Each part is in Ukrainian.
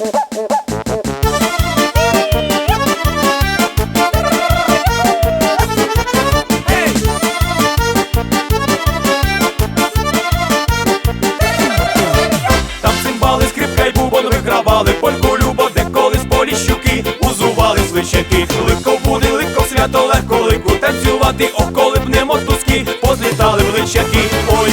Там цимбали, скрипка й бубон вигравали, польку любо, де колись узували свищаки, легко буде, легко свято, легко лику танцювати, ох, б не мотузки, позлітали в личаки. Ой,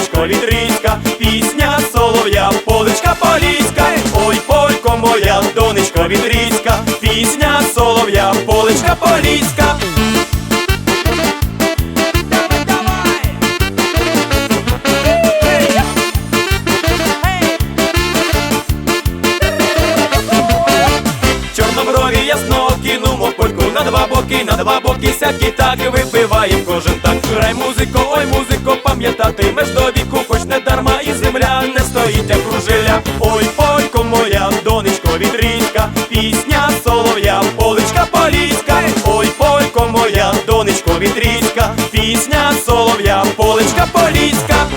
поличка поліська. Чорноброві ясно кинумо польку на два боки, на два боки сякі так випиваєм кожен так. Грай музико, ой музико, пам'ятатимеш до віку, хоч не дарма і земля не стоїть як кружиля. Ой, полько моя, донечко вітрійська, пісня солов'я, поличка поліська. Вітрійська, пісня солов'я, поличка поліська.